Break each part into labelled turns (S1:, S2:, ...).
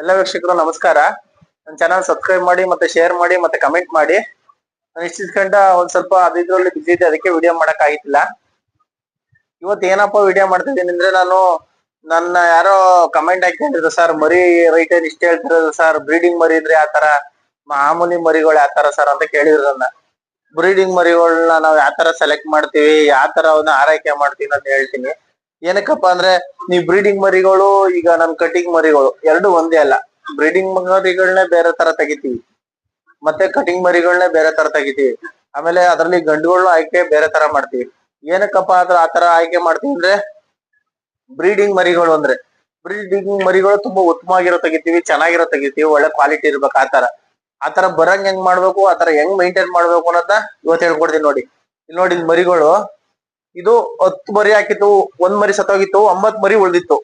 S1: ಎಲ್ಲ ವೀಕ್ಷಕರು ನಮಸ್ಕಾರ. ನನ್ನ ಚಾನಲ್ ಸಬ್ಸ್ಕ್ರೈಬ್ ಮಾಡಿ, ಮತ್ತೆ ಶೇರ್ ಮಾಡಿ, ಮತ್ತೆ ಕಮೆಂಟ್ ಮಾಡಿ. ನಾನು ಒಂದ್ ಸ್ವಲ್ಪ ಅದಿದ್ರಲ್ಲಿ ಬಿಸಿ ಇದೆ ಅದಕ್ಕೆ ವಿಡಿಯೋ ಮಾಡಕ್ ಆಗಿತ್ತಿಲ್ಲ ಇವತ್ತು ಏನಪ್ಪ ವಿಡಿಯೋ ಮಾಡ್ತಾ ಇದ್ದೀನಿ ಅಂದ್ರೆ ನಾನು ನನ್ನ ಯಾರೋ ಕಮೆಂಟ್ ಹಾಕೊಂಡಿದ್ರು ಸರ್ ಮರಿ ರೈಟ್ ಇಷ್ಟ ಹೇಳ್ತಿರೋದು ಸರ್ ಬ್ರೀಡಿಂಗ್ ಮರಿ ಇದ್ರೆ ಆತರ ಮಾಮೂಲಿ ಮರಿಗಳು ಯಾತರ ಸರ್ ಅಂತ ಕೇಳಿದ್ರು ನನ್ನ. ಬ್ರೀಡಿಂಗ್ ಮರಿಗಳನ್ನ ನಾವ್ ಯಾವ ತರ ಸೆಲೆಕ್ಟ್ ಮಾಡ್ತೀವಿ, ಯಾವ ತರ ಅವನ್ನ ಆರೈಕೆ ಮಾಡ್ತೀನಿ ಅಂತ ಹೇಳ್ತೀನಿ. ಏನಕ್ಕಪ್ಪ ಅಂದ್ರೆ ನೀವು ಬ್ರೀಡಿಂಗ್ ಮರಿಗಳು, ಈಗ ನಮ್ ಕಟಿಂಗ್ ಮರಿಗಳು, ಎರಡು ಒಂದೇ ಅಲ್ಲ. ಬ್ರೀಡಿಂಗ್ ಮರಿಗಳನ್ನೇ ಬೇರೆ ತರ ತೆಗಿತೀವಿ. ಮತ್ತೆ ಕಟಿಂಗ್ ಮರಿಗಳನ್ನೇ ಬೇರೆ ತರ ತೆಗಿತೀವಿ. ಆಮೇಲೆ ಅದರಲ್ಲಿ ಗಂಡುಗಳನ್ನ ಆಯ್ಕೆ ಬೇರೆ ತರ ಮಾಡ್ತೀವಿ. ಏನಕ್ಕಪ್ಪ ಅದ್ರ ಆತರ ಆಯ್ಕೆ ಮಾಡ್ತೀವಿ ಅಂದ್ರೆ ಬ್ರೀಡಿಂಗ್ ಮರಿಗಳು ಅಂದ್ರೆ. ಬ್ರೀಡಿಂಗ್ ಮರಿಗಳು ತುಂಬಾ ಉತ್ತಮವಾಗಿರೋ ತೆಗಿತೀವಿ, ಚೆನ್ನಾಗಿರೋ ತೆಗಿತೀವಿ, ಒಳ್ಳೆ ಕ್ವಾಲಿಟಿ ಇರ್ಬೇಕು ಆತರ ಆತರ ಬರಂಗ್ ಹೆಂಗ್ ಮಾಡ್ಬೇಕು ಆತರ ಹೆಂಗ್ ಮೈಂಟೈನ್ ಮಾಡ್ಬೇಕು ಅನ್ನೋದನ್ನ ಇವತ್ತು ಹೇಳ್ಕೊಡ್ತೀನಿ ನೋಡಿ. ನೋಡಿ ಮರಿಗಳು. ಇದು ಹತ್ತು ಮರಿ ಹಾಕಿತ್ತು, ಒಂದ್ ಮರಿ ಸತ್ತೋಗಿತ್ತು ಒಂಬತ್ ಮರಿ ಉಳ್ದಿತ್ತು.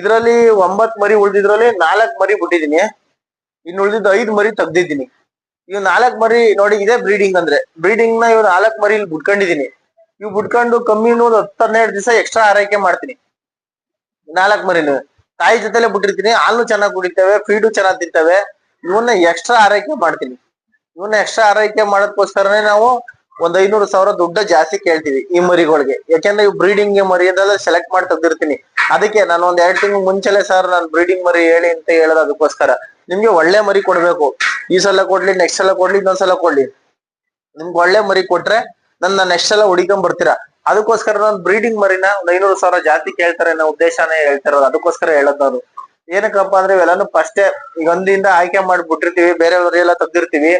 S1: ಇದ್ರಲ್ಲಿ ಒಂಬತ್ ಮರಿ ಉಳ್ದಿದ್ರಲ್ಲಿ ನಾಲ್ಕ್ ಮರಿ ಬಿಟ್ಟಿದೀನಿ ಇನ್ನು ಉಳ್ದಿದ್ದು ಐದ್ ಮರಿ ತೆಗ್ದಿದ್ದೀನಿ. ಇವ್ ನಾಲ್ಕ್ ಮರಿ ನೋಡಿ, ಇದೇ ಬ್ರೀಡಿಂಗ್ ಅಂದ್ರೆ. ಬ್ರೀಡಿಂಗ್ನ ಇವ್ ನಾಲ್ಕ್ ಮರಿ ಇಲ್ಲಿ ಬಿಟ್ಕೊಂಡಿದೀನಿ ಇವ್ ಬಿಟ್ಕೊಂಡು ಕಮ್ಮಿ ಒಂದು ಹತ್ತು ಹನ್ನೆರಡು ದಿವಸ ಎಕ್ಸ್ಟ್ರಾ ಆರೈಕೆ ಮಾಡ್ತೀನಿ. ನಾಲ್ಕ್ ಮರಿನು. ತಾಯಿ ಜೊತೆಲೆ ಬಿಟ್ಟಿರ್ತೀನಿ, ಹಾಲು ಚೆನ್ನಾಗಿ ಕುಡಿತವೆ ಫೀಡು ಚೆನ್ನಾಗಿ ತಿಂತವೆ. ಇವನ್ನ ಎಕ್ಸ್ಟ್ರಾ ಆರೈಕೆ ಮಾಡ್ತೀನಿ. ಇವನ್ನ ಎಕ್ಸ್ಟ್ರಾ ಆರೈಕೆ ಮಾಡೋದಕ್ಕೋಸ್ಕರನೇ ನಾವು ಒಂದ್ ಐನೂರು ಸಾವಿರ ದುಡ್ಡ ಜಾಸ್ತಿ ಕೇಳ್ತೀವಿ ಈ ಮರಿಗಳಿಗೆ. ಯಾಕೆಂದ್ರೆ ಇವ್ ಬ್ರೀಡಿಂಗ್ ಮರಿ ಮರಿಯದೆಲ್ಲ ಸೆಲೆಕ್ಟ್ ಮಾಡಿ ತೆಗ್ದಿರ್ತೀನಿ. ಅದಕ್ಕೆ ನಾನು ಒಂದ್ ಎರಡ್ ತಿಂಗಳು ಮುಂಚೆಲೆ ಸರ್ ನಾನು ಬ್ರೀಡಿಂಗ್ ಮರಿ ಹೇಳಿ ಅಂತ ಹೇಳೋದು ಅದಕ್ಕೋಸ್ಕರ. ನಿಮ್ಗೆ ಒಳ್ಳೆ ಮರಿ ಕೊಡ್ಬೇಕು. ಈ ಸಲ ಕೊಡ್ಲಿ ನೆಕ್ಸ್ಟ್ ಸಲ ಕೊಡ್ಲಿ, ಇನ್ನೊಂದ್ ಸಲ ಕೊಡ್ಲಿ. ನಿಮ್ಗೆ ಒಳ್ಳೆ ಮರಿ ಕೊಟ್ರೆ ನನ್ನ ನೆಕ್ಸ್ಟ್ ಸಲ ಹುಡಿಕೊಂಡ್ ಬರ್ತೀರಾ. ಅದಕ್ಕೋಸ್ಕರ ನಾನು ಬ್ರೀಡಿಂಗ್ ಮರಿನ ಒಂದ್ ಐನೂರು ಸಾವಿರ ಜಾಸ್ತಿ ಕೇಳ್ತಾರೆ ಅನ್ನೋ ಉದ್ದೇಶನೇ ಹೇಳ್ತಿರೋದು. ಅದಕ್ಕೋಸ್ಕರ ಹೇಳೋದು ನಾನು. ಏನಕ್ಕಪ್ಪ ಅಂದ್ರೆ ಇವೆಲ್ಲಾನು ಫಸ್ಟೇ ಈಗ ಒಂದಿಂದ ಆಯ್ಕೆ ಮಾಡಿ ಬಿಟ್ಟಿರ್ತೀವಿ ಬೇರೆ ಮರಿ ಎಲ್ಲ ತೆಗ್ದಿರ್ತೀವಿ.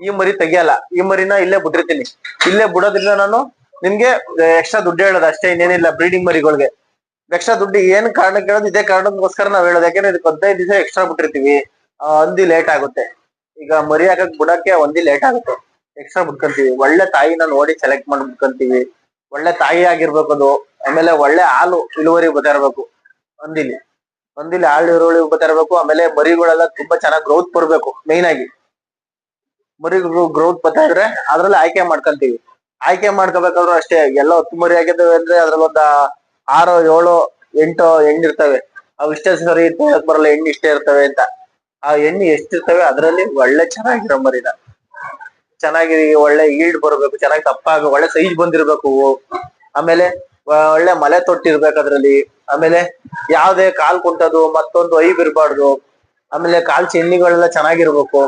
S1: ಈ ಮರಿ ತೆಗಿಯಲ್ಲ, ಈ ಮರಿನ ಇಲ್ಲೇ ಬಿಟ್ಟಿರ್ತೀನಿ. ಇಲ್ಲೇ ಬಿಡೋದ್ರಿಂದ ನಾನು ನಿಮ್ಗೆ ಎಕ್ಸ್ಟ್ರಾ ದುಡ್ಡು ಹೇಳೋದು ಅಷ್ಟೇ, ಇನ್ನೇನಿಲ್ಲ ಬ್ರೀಡಿಂಗ್ ಮರಿಗಳಿಗೆ. ಎಕ್ಸ್ಟ್ರಾ ದುಡ್ಡು ಏನ್ ಕಾರಣಕ್ಕೆ ಹೇಳೋದು ಇದೇ ಕಾರಣಕ್ಕೋಸ್ಕರ ನಾವ್ ಹೇಳೋದು. ಯಾಕಂದ್ರೆ ಇದಕ್ಕೆ ಹದಿನೈದು ದಿವಸ ಎಕ್ಸ್ಟ್ರಾ ಬಿಟ್ಟಿರ್ತೀವಿ. ಹಂದಿ ಲೇಟ್ ಆಗುತ್ತೆ. ಈಗ ಮರಿ ಹಾಕಕ್ ಬಿಡಕ್ಕೆ ಒಂದಿ ಲೇಟ್ ಆಗುತ್ತೆ. ಎಕ್ಸ್ಟ್ರಾ ಬಿಟ್ಕೊಂತೀವಿ. ಒಳ್ಳೆ ತಾಯಿನ ನೋಡಿ ಸೆಲೆಕ್ಟ್ ಮಾಡಿ ಬಿಟ್ಕೊಂತೀವಿ. ಒಳ್ಳೆ ತಾಯಿ ಆಗಿರ್ಬೇಕು ಅದು. ಆಮೇಲೆ ಒಳ್ಳೆ ಹಾಲು ಇಳುವರಿ ಇರ್ಬೇಕು. ಹಂದಿಲಿ ಒಂದಿಲಿ ಹಾಲು ಇಳುವರಿ ಬರ್ತಾ ಇರ್ಬೇಕು. ಆಮೇಲೆ ಮರಿಗಳೆಲ್ಲ ತುಂಬಾ ಚೆನ್ನಾಗಿ ಗ್ರೋತ್ ಬರ್ಬೇಕು ಮೇನ್ ಆಗಿ. ಮರಿ ಗ್ರೌಂಡ್ ಪತ್ತೆ ಇದ್ರೆ ಅದ್ರಲ್ಲಿ ಆಯ್ಕೆ ಮಾಡ್ಕೊಂತೀವಿ. ಆಯ್ಕೆ ಮಾಡ್ಕೋಬೇಕಾದ್ರು ಅಷ್ಟೇ, ಎಲ್ಲ ಹತ್ತು ಮರಿ ಆಗಿದ್ದಾವೆ ಅಂದ್ರೆ ಅದ್ರಲ್ಲಿ ಒಂದ ಆರು, ಏಳು, ಎಂಟು ಹೆಣ್ಣಿರ್ತವೆ ಅವು ಇಷ್ಟೇ ಸರಿ ಬರಲ್ಲ, ಹೆಣ್ಣು ಇಷ್ಟೇ ಇರ್ತವೆ ಅಂತ. ಆ ಹೆಣ್ಣು ಎಷ್ಟಿರ್ತವೆ ಅದ್ರಲ್ಲಿ ಒಳ್ಳೆ ಚೆನ್ನಾಗಿರೋ ಮರಿನ. ಚೆನ್ನಾಗಿ ಒಳ್ಳೆ ಈಲ್ಡ್ ಬರಬೇಕು, ಚೆನ್ನಾಗಿ ತಪ್ಪಾಗ, ಒಳ್ಳೆ ಸೈಜ್ ಬಂದಿರ್ಬೇಕು ಆಮೇಲೆ ಒಳ್ಳೆ ಮಲೆ ತೊಟ್ಟಿರ್ಬೇಕು ಅದ್ರಲ್ಲಿ. ಆಮೇಲೆ ಯಾವ್ದೇ ಕಾಲ್ ಕುಂಟದು ಮತ್ತೊಂದು ಐಬ್ ಇರ್ಬಾರ್ದು ಆಮೇಲೆ ಕಾಲ್ ಚೆನ್ನಿಗಳೆಲ್ಲ ಚೆನ್ನಾಗಿರ್ಬೇಕು.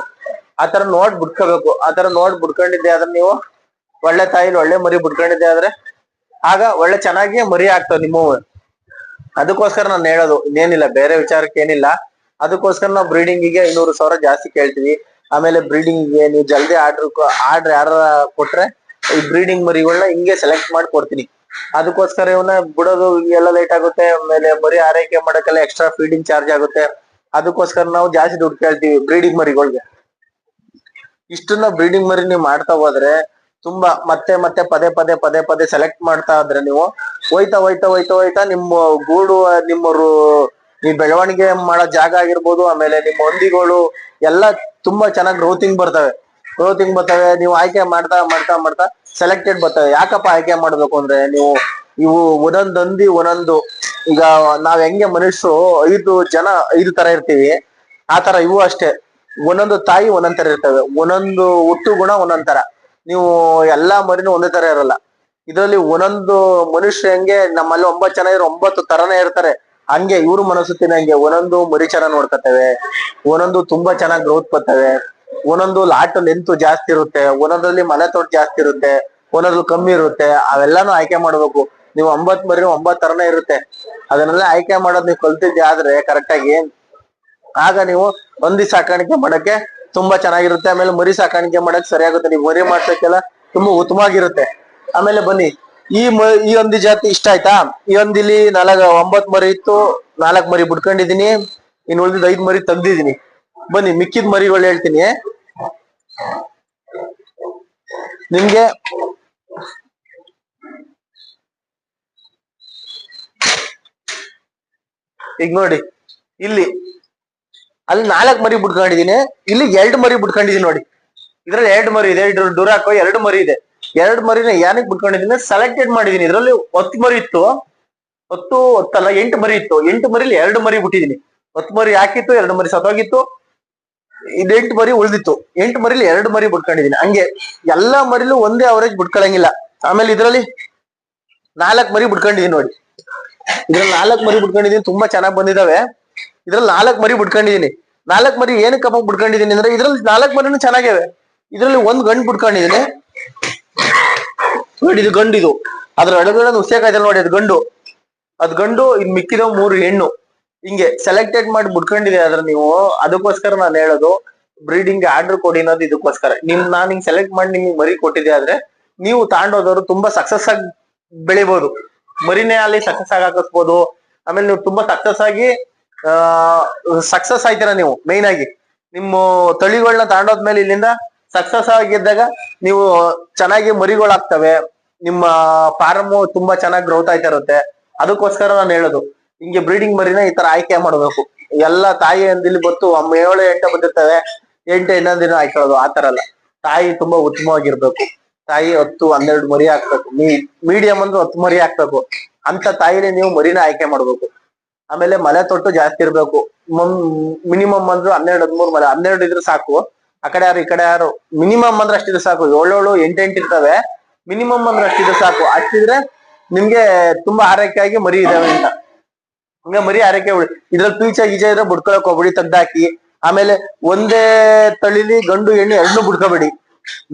S1: ಆತರ ನೋಡ್ ಬಿಡ್ಕೋಬೇಕು ಆತರ ನೋಡ್ ಬಿಡ್ಕೊಂಡಿದ್ದೆ ಆದ್ರೆ ನೀವು ಒಳ್ಳೆ ತಾಯಿಲಿ ಒಳ್ಳೆ ಮರಿ ಬಿಡ್ಕೊಂಡಿದ್ದೆ ಆದ್ರೆ ಆಗ ಒಳ್ಳೆ ಚೆನ್ನಾಗಿ ಮರಿ ಆಗ್ತಾವ ನಿಮ್ಮವು ಅದಕ್ಕೋಸ್ಕರ ನಾನು ಹೇಳೋದು, ಇನ್ನೇನಿಲ್ಲ, ಬೇರೆ ವಿಚಾರಕ್ಕೆ ಏನಿಲ್ಲ. ಅದಕ್ಕೋಸ್ಕರ ನಾವು ಬ್ರೀಡಿಂಗ್ಗೆ ಐನೂರು ಸಾವಿರ ಜಾಸ್ತಿ ಕೇಳ್ತೀವಿ. ಆಮೇಲೆ ಬ್ರೀಡಿಂಗ್ಗೆ ನೀವು ಜಲ್ದಿ ಆರ್ಡರ್ ಆರ್ಡರ್ ಯಾರ ಕೊಟ್ರೆ ಈ ಬ್ರೀಡಿಂಗ್ ಮರಿಗಳನ್ನ ಹಿಂಗೆ ಸೆಲೆಕ್ಟ್ ಮಾಡಿ ಕೊಡ್ತೀನಿ. ಅದಕ್ಕೋಸ್ಕರ ಇವನ್ನ ಬಿಡೋದು ಎಲ್ಲ ಲೇಟ್ ಆಗುತ್ತೆ, ಆಮೇಲೆ ಮರಿ ಆರೈಕೆ ಮಾಡಕ್ಕೆಲ್ಲ ಎಕ್ಸ್ಟ್ರಾ ಫೀಡಿಂಗ್ ಚಾರ್ಜ್ ಆಗುತ್ತೆ. ಅದಕ್ಕೋಸ್ಕರ ನಾವು ಜಾಸ್ತಿ ದುಡ್ಡು ಕೇಳ್ತೀವಿ ಬ್ರೀಡಿಂಗ್ ಮರಿಗಳಿಗೆ. ಇಷ್ಟನ್ನ ಬ್ರೀಡಿಂಗ್ ಮರಿ ನೀವು ಮಾಡ್ತಾ ಹೋದ್ರೆ ತುಂಬಾ ಮತ್ತೆ ಮತ್ತೆ ಪದೇ ಪದೇ ಪದೇ ಪದೇ ಸೆಲೆಕ್ಟ್ ಮಾಡ್ತಾ ಆದ್ರೆ ನೀವು ಹೋಯ್ತಾ ಹೋಯ್ತಾ ಹೋಯ್ತಾ ಹೋಯ್ತಾ ನಿಮ್ಮ ಗೂಡು, ನಿಮ್ಮ ಈ ಬೆಳವಣಿಗೆ ಮಾಡೋ ಜಾಗ ಆಗಿರ್ಬೋದು, ಆಮೇಲೆ ನಿಮ್ಮ ಹೊಂದಿಗಳು ಎಲ್ಲ ತುಂಬಾ ಚೆನ್ನಾಗಿ ಗ್ರೋತಿಂಗ್ ಬರ್ತವೆ. ಗ್ರೋತಿಂಗ್ ಬರ್ತವೆ, ನೀವು ಆಯ್ಕೆ ಮಾಡ್ತಾ ಮಾಡ್ತಾ ಮಾಡ್ತಾ ಸೆಲೆಕ್ಟೆಡ್ ಬರ್ತವೆ. ಯಾಕಪ್ಪ ಆಯ್ಕೆ ಮಾಡ್ಬೇಕು ಅಂದ್ರೆ ನೀವು ಇವು ಒಂದೊಂದು ಹಂದಿ, ಒಂದೊಂದು ಈಗ ನಾವ್ ಹೆಂಗೆ ಮನುಷ್ಯರು ಐದು ಜನ ಐದು ತರ ಇರ್ತೀವಿ, ಆ ತರ ಇವು ಅಷ್ಟೇ. ಒಂದೊಂದು ತಾಯಿ ಒಂದೊಂದ್ ತರ ಇರ್ತವೆ. ಒಂದೊಂದು ಹುಟ್ಟು ಗುಣ ಒಂದೊಂದ್ ತರ. ನೀವು ಎಲ್ಲಾ ಮರಿನೂ ಒಂದೇ ತರ ಇರಲ್ಲ. ಇದರಲ್ಲಿ ಒಂದೊಂದು ಮನುಷ್ಯ ಹೆಂಗೆ ನಮ್ಮಲ್ಲಿ ಒಂಬತ್ತು ಜನ ಇರೋ ಒಂಬತ್ತು ತರನೇ ಇರ್ತಾರೆ. ಹಂಗೆ ಇವ್ರು ಮನಸ್ಸು ಹಂಗೆ ಒಂದೊಂದು ಮರಿ ಚೆನ್ನಾಗ್ ನೋಡ್ಕೊತವೆ. ಒಂದೊಂದು ತುಂಬಾ ಚೆನ್ನಾಗಿ ಗ್ರೋತ್ ಬರ್ತವೆ ಒಂದೊಂದು ಲಾಟ್ ಲೆಂತ್ ಜಾಸ್ತಿ ಇರುತ್ತೆ. ಒಂದೊಂದ್ರಲ್ಲಿ ಮನೆ ತೋಟ ಜಾಸ್ತಿ ಇರುತ್ತೆ. ಒಂದೊಂದ್ರಲ್ಲಿ ಕಮ್ಮಿ ಇರುತ್ತೆ. ಅವೆಲ್ಲಾನು ಆಯ್ಕೆ ಮಾಡ್ಬೇಕು. ನೀವು ಒಂಬತ್ ಮರಿ ಒಂಬತ್ ತರನೇ ಇರುತ್ತೆ. ಅದನ್ನೆಲ್ಲ ಆಯ್ಕೆ ಮಾಡೋದ್ ನೀವು ಕಲ್ತಿದ್ದೆ ಆದ್ರೆ ಕರೆಕ್ಟ್ ಆಗಿ ನೀವು ಒಂದಿ ಸಾಕಾಣಿಕೆ ಮಾಡಕ್ಕೆ ತುಂಬಾ ಚೆನ್ನಾಗಿರುತ್ತೆ. ಆಮೇಲೆ ಮರಿ ಸಾಕಾಣಿಕೆ ಮಾಡಕ್ ಸರಿಯಾಗುತ್ತೆ. ನೀವು ಮರಿ ಮಾಡ್ಸಕ್ಕೆಲ್ಲ ತುಂಬಾ ಉತ್ತಮವಾಗಿರುತ್ತೆ. ಆಮೇಲೆ ಬನ್ನಿ. ಈ ಮ, ಈ ಒಂದಿ ಜಾತಿ ಇಷ್ಟ ಆಯ್ತಾ? ಈ ಒಂದಿಲಿ ನಾಲ್ಕ ಒಂಬತ್ ಮರಿ ಇತ್ತು, ನಾಲ್ಕ್ ಮರಿ ಬಿಡ್ಕೊಂಡಿದೀನಿ ಇನ್ ಉಳಿದಿದ್ ಐದ್ ಮರಿ ತೆಗ್ದಿದೀನಿ ಬನ್ನಿ, ಮಿಕ್ಕಿದ ಮರಿಗಳು ಹೇಳ್ತೀನಿ. ನಿಮ್ಗೆ ಈಗ ನೋಡಿ. ಇಲ್ಲಿ ಅಲ್ಲಿ ನಾಲ್ಕು ಮರಿ ಬಿಡ್ಕೊಂಡಿದೀನಿ ಇಲ್ಲಿ ಎರಡು ಮರಿ ಬಿಡ್ಕೊಂಡಿದೀನಿ ನೋಡಿ. ಇದ್ರಲ್ಲಿ ಎರಡು ಮರಿ ಇದೆ ಇದ್ರ ಡುರಾಕೋ ಎರಡು ಮರಿ ಇದೆ. ಎರಡು ಮರಿನ ಯಾನಕ್ ಬಿಟ್ಕೊಂಡಿದ್ದೀನಿ? ಸೆಲೆಕ್ಟೆಡ್ ಮಾಡಿದೀನಿ ಇದ್ರಲ್ಲಿ ಹತ್ತು ಮರಿ ಇತ್ತು. ಹತ್ತು, ಹತ್ತಲ್ಲ, ಎಂಟು ಮರಿ ಇತ್ತು. ಎಂಟು ಮರಿಲಿ ಎರಡು ಮರಿ ಬಿಟ್ಟಿದೀನಿ ಹತ್ತು ಮರಿ ಹಾಕಿತ್ತು, ಎರಡು ಮರಿ ಸತ್ತೋಗಿತ್ತು. ಇದು ಎಂಟು ಮರಿ ಉಳ್ದಿತ್ತು. ಎಂಟು ಮರಿಲಿ ಎರಡು ಮರಿ ಬಿಟ್ಕೊಂಡಿದೀನಿ ಹಂಗೆ ಎಲ್ಲಾ ಮರಿಲು ಒಂದೇ ಅವರೇಜ್ ಬಿಟ್ಕೊಳಂಗಿಲ್ಲ. ಆಮೇಲೆ ಇದ್ರಲ್ಲಿ ನಾಲ್ಕು ಮರಿ ಬಿಟ್ಕೊಂಡಿದೀನಿ ನೋಡಿ. ಇದ್ರಲ್ಲಿ ನಾಲ್ಕ್ ಮರಿ ಬಿಟ್ಕೊಂಡಿದೀನಿ ತುಂಬಾ ಚೆನ್ನಾಗ್ ಬಂದಿದಾವೆ. ಇದ್ರಲ್ಲಿ ನಾಲ್ಕ್ ಮರಿ ಬಿಡ್ಕೊಂಡಿದೀನಿ ನಾಲ್ಕ್ ಮರಿ ಏನಕ್ಕಪ್ಪ ಬಿಡ್ಕೊಂಡಿದೀನಿ ಅಂದ್ರೆ ಇದ್ರಲ್ಲಿ ನಾಲ್ಕ್ ಮರಿನು ಚೆನ್ನಾಗಿವೆ ಇದ್ರಲ್ಲಿ ಒಂದ್ ಗಂಡು ಬಿಡ್ಕೊಂಡಿದೀನಿ ನೋಡಿ, ಇದು ಗಂಡು ಇದು. ಅದ್ರ ಒಳಗಡೆ ಉಸಿಯಾಕಾಯ್ತಲ್ಲ ನೋಡಿ, ಅದು ಗಂಡು. ಅದ್ ಗಂಡು, ಇದ್ ಮಿಕ್ಕಿರೋ ಮೂರು ಹೆಣ್ಣು. ಹಿಂಗೆ ಸೆಲೆಕ್ಟೆಡ್ ಮಾಡಿ ಬಿಟ್ಕೊಂಡಿದೆ ಆದ್ರೆ ನೀವು, ಅದಕ್ಕೋಸ್ಕರ ನಾನು ಹೇಳೋದು, ಬ್ರೀಡಿಂಗ್ ಆರ್ಡರ್ ಕೊಡಿ ಅನ್ನೋದು ಇದಕ್ಕೋಸ್ಕರ. ನಿಮ್, ನಾನು ಹಿಂಗ್ ಸೆಲೆಕ್ಟ್ ಮಾಡಿ ನಿಮ್ಗೆ ಮರಿ ಕೊಟ್ಟಿದೆ ಆದ್ರೆ, ನೀವು ತಾಂಡೋದವರು ತುಂಬಾ ಸಕ್ಸಸ್ ಆಗಿ ಬೆಳಿಬಹುದು ಮರಿನೇ ಅಲ್ಲಿ ಸಕ್ಸಸ್ ಆಗಿ ಹಾಕಿಸ್ಬೋದು. ಆಮೇಲೆ ನೀವು ತುಂಬಾ ಸಕ್ಸಸ್ ಆಗಿ ಸಕ್ಸಸ್ ಆಯ್ತೀರಾ ನೀವು? ಮೈನ್ ಆಗಿ. ನಿಮ್ಮ ತಳಿಗಳನ್ನ ತಾಂಡೋದ್ಮೇಲೆ ಇಲ್ಲಿಂದ ಸಕ್ಸಸ್ ಆಗಿದ್ದಾಗ ನೀವು ಚೆನ್ನಾಗಿ ಮರಿಗಳಾಗ್ತವೆ. ನಿಮ್ಮ ಫಾರ್ಮ್ ತುಂಬಾ ಚೆನ್ನಾಗಿ ಗ್ರೋತ್ ಆಯ್ತಾ ಇರುತ್ತೆ. ಅದಕ್ಕೋಸ್ಕರ ನಾನು ಹೇಳೋದು. ಹಿಂಗೆ ಬ್ರೀಡಿಂಗ್ ಮರಿನ ಈ ತರ ಆಯ್ಕೆ ಮಾಡ್ಬೇಕು. ಎಲ್ಲ ತಾಯಿ ಅಂದಿಲ್ಲಿ ಬತ್ತು ಏಳು ಎಂಟು ಬಂದಿರ್ತವೆ. ಎಂಟು ಇನ್ನೊಂದ್ ದಿನ ಹಾಕೊಳ್ಳೋದು. ಆತರ ತರ ಅಲ್ಲ. ತಾಯಿ ತುಂಬಾ ಉತ್ತಮವಾಗಿರ್ಬೇಕು. ತಾಯಿ ಹತ್ತು, ಹನ್ನೆರಡು ಮರಿ ಹಾಕ್ಬೇಕು. ಮೀಡಿಯಂ ಅಂದ್ರೆ ಹತ್ತು ಮರಿ ಹಾಕ್ಬೇಕು. ಅಂತ ತಾಯಿನೇ ನೀವು ಮರಿನ ಆಯ್ಕೆ ಮಾಡ್ಬೇಕು. ಆಮೇಲೆ ಮಳೆ ತೊಟ್ಟು ಜಾಸ್ತಿ ಇರ್ಬೇಕು. ಮಿನಿಮಮ್ ಅಂದ್ರೆ ಹನ್ನೆರಡು, ಹದಿಮೂರು ಮಲೆ ಹನ್ನೆರಡು ಇದ್ರೆ ಸಾಕು. ಆ ಕಡೆ ಯಾರು, ಈ ಕಡೆ ಯಾರು? ಮಿನಿಮಮ್ ಅಂದ್ರೆ ಅಷ್ಟಿದ್ರೆ ಸಾಕು. ಏಳೇಳು ಎಂಟೆಂಟು ಇರ್ತವೆ. ಮಿನಿಮಮ್ ಅಂದ್ರೆ ಅಷ್ಟಿದ್ರೆ ಸಾಕು. ಅಷ್ಟಿದ್ರೆ ನಿಮ್ಗೆ ತುಂಬಾ ಆರೈಕೆಯಾಗಿ ಮರಿ ಇದಾವೆ ಅಂತ. ಹಂಗೆ ಮರಿ ಆರೈಕೆ ಇದ್ರಲ್ಲಿ ಪೀಚ ಗೀಚ ಇದ್ರೆ ಬುಡ್ಕೊಳಕ್ ಹೋಗ್ಬಿಡಿ, ತೆಗ್ದಾಕಿ. ಆಮೇಲೆ ಒಂದೇ ತಳಿಲಿ ಗಂಡು, ಹೆಣ್ಣು ಎರಡನ್ನೂ ಬಿಡ್ಕೋಬೇಡಿ.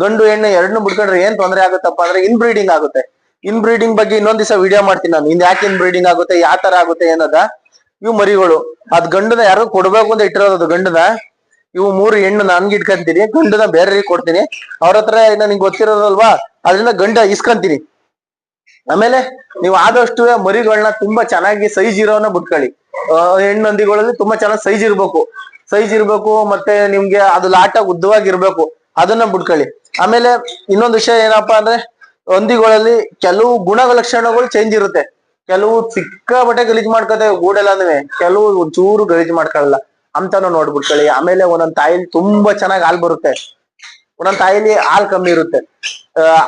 S1: ಗಂಡು, ಹೆಣ್ಣು ಎರಡನ್ನೂ ಬಿಡ್ಕೊಂಡ್ರೆ ಏನ್ ತೊಂದರೆ ಆಗುತ್ತಪ್ಪ ಅಂದ್ರೆ ಇನ್ ಬ್ರೀಡಿಂಗ್ ಆಗುತ್ತೆ. ಇನ್ ಬ್ರೀಡಿಂಗ್ ಬಗ್ಗೆ ಇನ್ನೊಂದ್ ದಿವಸ ವಿಡಿಯೋ ಮಾಡ್ತೀನಿ ನಾನು. ಇನ್ ಯಾಕೆ ಇನ್ ಬ್ರೀಡಿಂಗ್ ಆಗುತ್ತೆ, ಯಾವ ತರ ಆಗುತ್ತೆ ಏನದ ಇವು ಮರಿಗಳು. ಅದ್ ಗಂಡನ ಯಾರು ಕೊಡ್ಬೇಕು ಅಂತ ಇಟ್ಟಿರೋದು ಅದು ಗಂಡನ. ಇವು ಮೂರು ಹೆಣ್ಣು ನನ್ಗೆ ಇಟ್ಕೊಂತೀನಿ, ಗಂಡನ ಬೇರೆ ಕೊಡ್ತೀನಿ. ಅವ್ರ ಹತ್ರ ನನಗೆ ಗೊತ್ತಿರೋದಲ್ವಾ? ಅದರಿಂದ ಗಂಡ ಇಸ್ಕೊಂತೀನಿ. ಆಮೇಲೆ ನೀವು ಆದಷ್ಟು ಮರಿಗಳನ್ನ ತುಂಬಾ ಚೆನ್ನಾಗಿ ಸೈಜ್ ಇರೋನ ಬಿಟ್ಕೊಳ್ಳಿ. ಹೆಣ್ಣು ಹಂದಿಗಳಲ್ಲಿ ತುಂಬಾ ಚೆನ್ನಾಗಿ ಸೈಜ್ ಇರ್ಬೇಕು. ಸೈಜ್ ಇರ್ಬೇಕು, ಮತ್ತೆ ನಿಮ್ಗೆ ಅದು ಲಾಟ ಉದ್ದವಾಗಿರ್ಬೇಕು. ಅದನ್ನ ಬಿಟ್ಕೊಳ್ಳಿ. ಆಮೇಲೆ ಇನ್ನೊಂದು ವಿಷಯ ಏನಪ್ಪಾ ಅಂದ್ರೆ ಹಂದಿಗಳಲ್ಲಿ ಕೆಲವು ಗುಣಲಕ್ಷಣಗಳು ಚೇಂಜ್ ಇರುತ್ತೆ. ಕೆಲವು ಸಿಕ್ಕಾಪಟ್ಟೆ ಗಲೀಜ್ ಮಾಡ್ಕೊತೇವೆ ಗೂಡೆಲ್ಲ ಅಂದ್ರೆ ಕೆಲವು ಒಂಚೂರು ಗಲೀಜ್ ಮಾಡ್ಕೊಳ್ಳಲ್ಲ ಅಂತಾನು ನೋಡ್ಬಿಟ್ಕೊಳ್ಳಿ. ಆಮೇಲೆ ಒಂದೊಂದ್ ತಾಯಿಲಿ ತುಂಬಾ ಚೆನ್ನಾಗಿ ಹಾಲ್ ಬರುತ್ತೆ. ಒಂದೊಂದ್ ತಾಯಿಲಿ ಹಾಲ್ ಕಮ್ಮಿ ಇರುತ್ತೆ.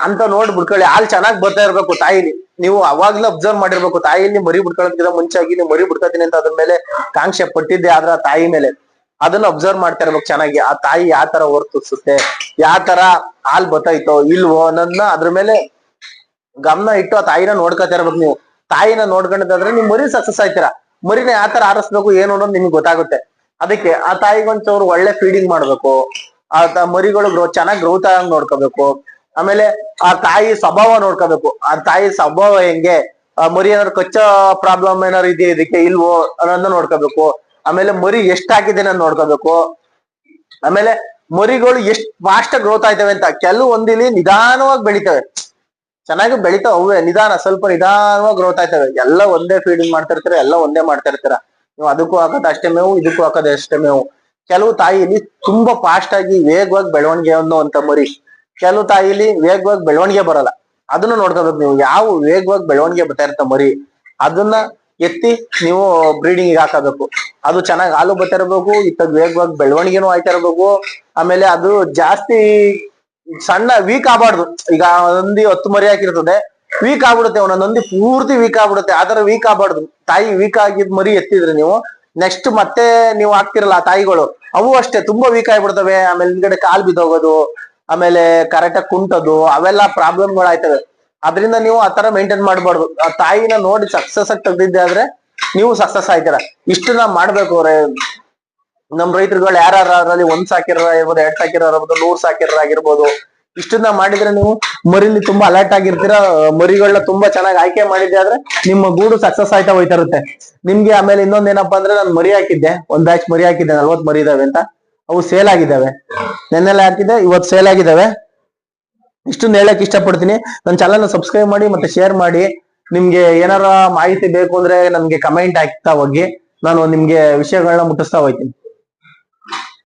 S1: ಅಂತ ನೋಡ್ ಬಿಡ್ಕೊಳ್ಳಿ ಹಾಲ್ ಚೆನ್ನಾಗ್ ಬರ್ತಾ ಇರ್ಬೇಕು ತಾಯಿಲಿ. ನೀವು ಅವಾಗ್ಲೂ ಅಬ್ಸರ್ವ್ ಮಾಡಿರ್ಬೇಕು. ತಾಯಿಲಿ ಮರಿ ಬಿಡ್ಕೊಳ್ಳೋದ್ಕಿಂತ ಮುಂಚಾಗಿ ನೀವು ಮರಿ ಬಿಡ್ಕೊತೀನಿ ಅಂತ ಅದ್ರ ಮೇಲೆ ಕಾಂಕ್ಷೆ ಪಟ್ಟಿದ್ದೆ ಆದ್ರೆ ಆ ತಾಯಿ ಮೇಲೆ. ಅದನ್ನ ಅಬ್ಸರ್ವ್ ಮಾಡ್ತಾ ಇರ್ಬೇಕು ಚೆನ್ನಾಗಿ. ಆ ತಾಯಿ ಯಾವ ತರ ವರ್ತಿಸುತ್ತೆ ಯಾವ ತರ ಹಾಲ್ ಬತ್ತೈತೋ ಇಲ್ವೋ ಅನ್ನೋದನ್ನ ಅದ್ರ ಮೇಲೆ ಗಮನ ಇಟ್ಟು ಆ ತಾಯಿನ ನೋಡ್ಕೊತಾ ಇರ್ಬೇಕು ನೀವು. ತಾಯಿನ ನೋಡ್ಕೊಂಡಿದ್ದಾದ್ರೆ ನಿಮ್ ಮರಿ ಸಕ್ಸಸ್ ಆಯ್ತೀರಾ? ಮರಿನ ಯಾವ ತರ ಆರಿಸ್ಬೇಕು, ಏನು ಅನ್ನೋದು ನಿಮ್ಗೆ ಗೊತ್ತಾಗುತ್ತೆ. ಅದಕ್ಕೆ ಆ ತಾಯಿಗೊಂಚೂರು ಒಳ್ಳೆ ಫೀಡಿಂಗ್ ಮಾಡ್ಬೇಕು, ಆ ಮರಿಗಳು ಗ್ರೋ ಚೆನ್ನಾಗಿ ಗ್ರೋತ್ ಆಗಂಗ್ ನೋಡ್ಕೋಬೇಕು. ಆಮೇಲೆ ಆ ತಾಯಿ ಸ್ವಭಾವ ನೋಡ್ಕೋಬೇಕು. ಆ ತಾಯಿ ಸ್ವಭಾವ ಹೆಂಗೆ? ಮರಿ ಏನಾದ್ರು ಕಚ್ಚೋ ಪ್ರಾಬ್ಲಮ್ ಏನಾದ್ರು ಇದೆಯಾ ಇದಕ್ಕೆ, ಇಲ್ವೋ ಅನ್ನೋದನ್ನ ನೋಡ್ಕೋಬೇಕು. ಆಮೇಲೆ ಮರಿ ಎಷ್ಟ್ ಹಾಕಿದ್ದೇನೆ ಅಂತ ನೋಡ್ಕೋಬೇಕು. ಆಮೇಲೆ ಮರಿಗಳು ಎಷ್ಟ್ ಫಾಸ್ಟ್ ಗ್ರೋತ್ ಆಯ್ತವೆ ಅಂತ, ಕೆಲವು ಒಂದಿಲಿ ನಿಧಾನವಾಗಿ ಬೆಳಿತವೆ. ಚೆನ್ನಾಗಿ ಬೆಳಿತಾವ ನಿಧಾನ, ಸ್ವಲ್ಪ ನಿಧಾನವಾಗಿ ಗ್ರೋತ್ ಆಯ್ತವೆ. ಎಲ್ಲ ಒಂದೇ ಫೀಡಿಂಗ್ ಮಾಡ್ತಾ ಇರ್ತೀರ ಎಲ್ಲ ಒಂದೇ ಮಾಡ್ತಾ ಇರ್ತೀರ ನೀವು ಅದಕ್ಕೂ ಹಾಕೋದು ಅಷ್ಟೇ ಮೇವು, ಇದಕ್ಕೂ ಹಾಕೋದು ಅಷ್ಟೇ ಮೇವು. ಕೆಲವು ತಾಯಿಲಿ ತುಂಬಾ ಫಾಸ್ಟ್ ಆಗಿ ವೇಗವಾಗಿ ಬೆಳವಣಿಗೆ ಅನ್ನೋ ಮರಿ ಕೆಲವು ತಾಯಿಲಿ ವೇಗವಾಗಿ ಬೆಳವಣಿಗೆ ಬರಲ್ಲ. ಅದನ್ನ ನೋಡ್ಕೋಬೇಕು ನೀವು. ಯಾವ ವೇಗವಾಗಿ ಬೆಳವಣಿಗೆ ಬರ್ತಾ ಇರ್ತ ಮರಿ? ಅದನ್ನ ಎತ್ತಿ ನೀವು ಬ್ರೀಡಿಂಗ್ ಹಾಕಬೇಕು. ಅದು ಚೆನ್ನಾಗಿ ಹಾಲು ಬರ್ತಾ ಇರ್ಬೇಕು ಇತ್ತಾಗ ವೇಗವಾಗಿ ಬೆಳವಣಿಗೆನೂ ಆಯ್ತಾ ಇರ್ಬೇಕು. ಆಮೇಲೆ ಅದು ಜಾಸ್ತಿ ಸಣ್ಣ ವೀಕ್ ಆಗಬಾರ್ದು. ಈಗ ಒಂದಿ ಹತ್ತು ಮರಿ ಹಾಕಿರ್ತದೆ ವೀಕ್ ಆಗ್ಬಿಡುತ್ತೆ, ಒಂದೊಂದ್ ನಂದಿ ಪೂರ್ತಿ ವೀಕ್ ಆಗ್ಬಿಡುತ್ತೆ ಆತರ ವೀಕ್ ಆಗ್ಬಾರ್ದು. ತಾಯಿ ವೀಕ್ ಆಗಿದ್ ಮರಿ ಎತ್ತಿದ್ರೆ ನೀವು ನೆಕ್ಸ್ಟ್ ಮತ್ತೆ ನೀವು ಹಾಕ್ತಿರಲ್ಲ ಆ ತಾಯಿಗಳು, ಅವು ಅಷ್ಟೇ, ತುಂಬಾ ವೀಕ್ ಆಗ್ಬಿಡ್ತವೆ, ಆಮೇಲೆ ಹಿಂದ್ಗಡೆ ಕಾಲ್ ಬಿದ್ದೋಗೋದು, ಆಮೇಲೆ ಕರೆಕ್ಟ್ ಆಗಿ ಕುಂಟದು, ಅವೆಲ್ಲ ಪ್ರಾಬ್ಲಮ್ಗಳು ಆಯ್ತವೆ ಅದರಿಂದ ನೀವು ಆತರ ಮೇಂಟೈನ್ ಮಾಡಬಾರ್ದು. ಆ ತಾಯಿನ ನೋಡಿ ಸಕ್ಸಸ್ ಆಗಿ ತೆಗ್ದಿದ್ದೆ ಆದ್ರೆ, ನೀವು ಸಕ್ಸಸ್ ಆಯ್ತೀರ. ಇಷ್ಟನ್ನ ಮಾಡ್ಬೇಕು ಅವ್ರೆ. ನಮ್ ರೈತರುಗಳು ಯಾರು ಅದರಲ್ಲಿ ಒಂದ್ ಸಾಕಿರೋ ಇರ್ಬೋದು, ಎರಡ್ ಸಾಕಿರೋ ಇರ್ಬೋದು, ನೂರ್ ಸಾಕಿರೋ ಆಗಿರ್ಬೋದು, ಇಷ್ಟನ್ನ ಮಾಡಿದ್ರೆ ನೀವು ಮರಿಲಿ ತುಂಬಾ ಅಲರ್ಟ್ ಆಗಿರ್ತೀರಾ? ಮರಿಗಳನ್ನ ತುಂಬಾ ಚೆನ್ನಾಗಿ ಆಯ್ಕೆ ಮಾಡಿದ್ದೆ ಆದ್ರೆ ನಿಮ್ಮ ಗೂಡು ಸಕ್ಸಸ್ ಆಯ್ತಾ ಹೋಯ್ತಾ ಇರುತ್ತೆ. ನಿಮ್ಗೆ ಆಮೇಲೆ ಇನ್ನೊಂದ್ ಏನಪ್ಪಾ ಅಂದ್ರೆ ನಾನು ಮರಿ ಹಾಕಿದ್ದೆ, ಒಂದ್ ಬ್ಯಾಚ್ ಮರಿ ಹಾಕಿದ್ದೆ, ನಲ್ವತ್ ಮರಿ ಇದಾವೆ ಅಂತ. ಅವು ಸೇಲ್ ಆಗಿದ್ದಾವೆ. ನೆನ್ನೆಲ್ಲ ಹಾಕಿದ್ದೆ ಇವತ್ತು ಸೇಲ್ ಆಗಿದ್ದಾವೆ. ಇಷ್ಟನ್ನ ಹೇಳಕ್ ಇಷ್ಟಪಡ್ತೀನಿ. ನನ್ನ ಚಾನಲ್ ಸಬ್ಸ್ಕ್ರೈಬ್ ಮಾಡಿ ಮತ್ತೆ ಶೇರ್ ಮಾಡಿ. ನಿಮ್ಗೆ ಏನಾರ ಮಾಹಿತಿ ಬೇಕು ಅಂದ್ರೆ ನಮ್ಗೆ ಕಮೆಂಟ್ ಹಾಕ್ತಾ ಹೋಗಿ. ನಾನು ನಿಮ್ಗೆ ವಿಷಯಗಳನ್ನ ಮುಟ್ಟಿಸ್ತಾ ಹೋಗ್ತೀನಿ.